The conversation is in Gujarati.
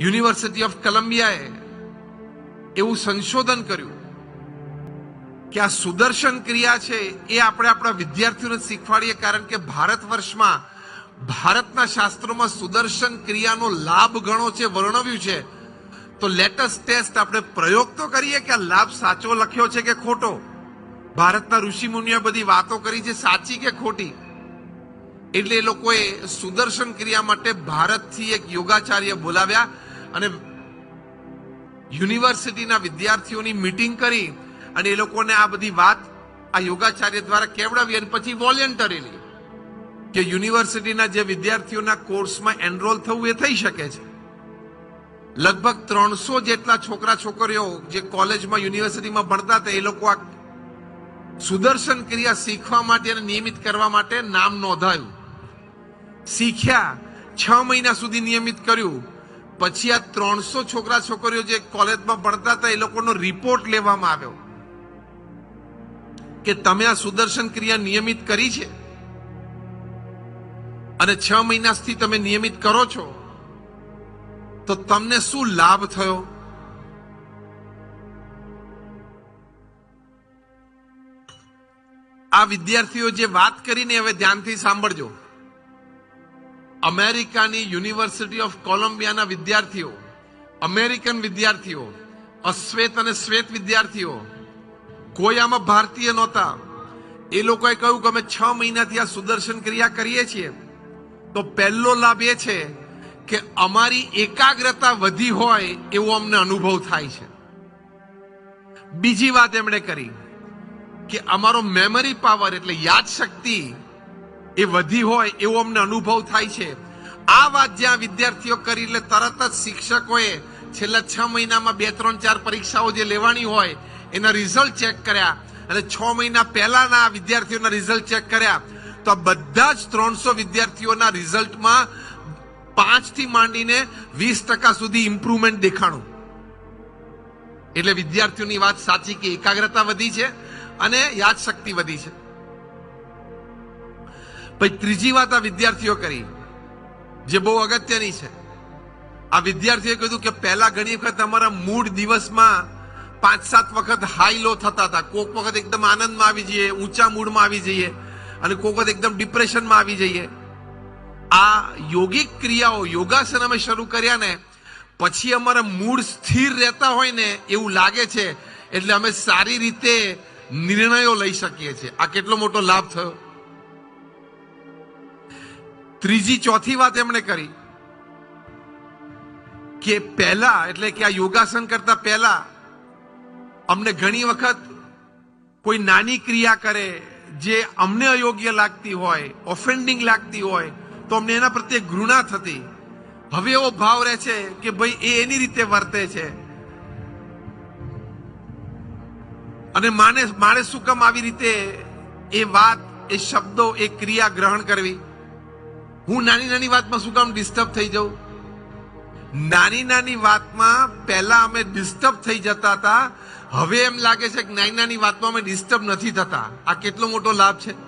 યુનિવર્સિટી ઓફ કલંબિયાએ એવું સંશોધન કર્યું કે આ સુદર્શન ક્રિયા છે એ આપણે આપણા વિદ્યાર્થીઓને શીખવાડીએ કારણ કે ભારત વર્ષમાં ભારતના શાસ્ત્રોમાં સુદર્શન ક્રિયાનો લાભ ઘણો છે, વર્ણવ્યું છે. તો લેટેસ્ટ ટેસ્ટ આપણે પ્રયોગ તો કરીએ કે આ લાભ સાચો લખ્યો છે કે ખોટો? ભારતના ઋષિ મુનિઓ બધી વાતો કરી છે સાચી કે ખોટી. એટલે એ લોકોએ સુદર્શન ક્રિયા માટે ભારતથી એક યોગાચાર્ય બોલાવ્યા. અને યુનિવર્સિટીના વિદ્યાર્થીઓની મીટિંગ કરી અને એ લોકોને આ બધી વાત આ યોગાચાર્ય દ્વારા કેવડાવી અને પછી વોલેન્ટરીલી કે યુનિવર્સિટીના જે વિદ્યાર્થીઓના કોર્સમાં એનરોલ થવું એ થઈ શકે છે. લગભગ ત્રણસો જેટલા છોકરા છોકરીઓ જે કોલેજમાં યુનિવર્સિટીમાં ભણતા હતા, એ લોકો આ સુદર્શન ક્રિયા શીખવા માટે અને નિયમિત કરવા માટે નામ નોંધાયું. શીખ્યા, છ મહિના સુધી નિયમિત કર્યું. પછી આ ત્રણસો છોકરા છોકરીઓ જે કોલેજમાં ભણતા હતા, એ લોકોનો રિપોર્ટ લેવામાં આવ્યો કે તમે આ સુદર્શન ક્રિયા નિયમિત કરી છે. અને છ મહિનાથી તમે નિયમિત કરો છો. તો તમને શું લાભ થયો? આ વિદ્યાર્થીઓ જે વાત કરીને હવે ધ્યાનથી સાંભળજો. અમેરિકાની યુનિવર્સિટી ઓફ કોલંબિયાના વિદ્યાર્થીઓ, અમેરિકન વિદ્યાર્થીઓ, અશ્વેત અને શ્વેત વિદ્યાર્થીઓ કોઈ આમાં ભારતીય નહોતા. એ લોકોએ કહ્યું કે અમે છ મહિનાથી આ સુદર્શન ક્રિયા કરીએ છીએ. તો પહેલો લાભ એ છે કે અમારી એકાગ્રતા વધી હોય એવો અમને અનુભવ થાય છે. બીજી વાત એમણે કરી કે અમારો મેમરી પાવર એટલે યાદ શક્તિ એ વધી હોય એવો અમને અનુભવ થાય છે. આ વાત જ્યાં વિદ્યાર્થીઓ કરી એટલે તરત જ શિક્ષકોએ છેલ્લા છ મહિનામાં બે, ત્રણ, ચાર પરીક્ષાઓ જે લેવાની હોય, એના રિઝલ્ટ ચેક કર્યા. અને છ મહિના પહેલાના વિદ્યાર્થીઓના રિઝલ્ટ ચેક કર્યા. તો બધા જ ત્રણસો વિદ્યાર્થીઓના રિઝલ્ટમાં પાંચથી માંડીને વીસ ટકા સુધી ઇમ્પ્રુવમેન્ટ દેખાણું. એટલે વિદ્યાર્થીઓની વાત સાચી કે એકાગ્રતા વધી છે અને યાદશક્તિ વધી છે. પછી ત્રીજી વાત આ વિદ્યાર્થીઓ કરી, જે બહુ અગત્યની છે. આ વિદ્યાર્થીએ કીધું કે પહેલા ઘણી વખત અમારા મૂડ દિવસમાં પાંચ સાત વખત હાઈ લો થતા હતા. કોક વખત એકદમ આનંદમાં આવી જઈએ, ઊંચા મૂડમાં આવી જઈએ, અને કોક વખત એકદમ ડિપ્રેશનમાં આવી જઈએ. આ યોગિક ક્રિયાઓ યોગાસન અમે શરૂ કર્યા ને, પછી અમારા મૂડ સ્થિર રહેતા હોય ને એવું લાગે છે, એટલે અમે સારી રીતે નિર્ણયો લઈ શકીએ છીએ. આ કેટલો મોટો લાભ થયો? ત્રીજી ચોથી વાત એમણે કરી કે પહેલા, એટલે કે આ યોગાસન કરતા પહેલા, અમને ઘણી વખત કોઈ નાની ક્રિયા કરે જે અમને અયોગ્ય લાગતી હોય ઓફેન્ડિંગ લાગતી હોય, તો અમને એના પ્રત્યે ઘૃણા થતી. હવે એવો ભાવ રહે છે કે ભાઈ એ એની રીતે વર્તે છે. અને માને માણે શું કામ આવી રીતે એ વાત, એ શબ્દો, એ ક્રિયા ગ્રહણ કરવી? હું નાની નાની વાતમાં શું કામ ડિસ્ટર્બ થઈ જાઉં? નાની નાની વાતમાં પહેલા અમે ડિસ્ટર્બ થઈ જતા હતા. હવે એમ લાગે છે કે નાની નાની વાતમાં અમે ડિસ્ટર્બ નથી થતા. આ કેટલો મોટો લાભ છે?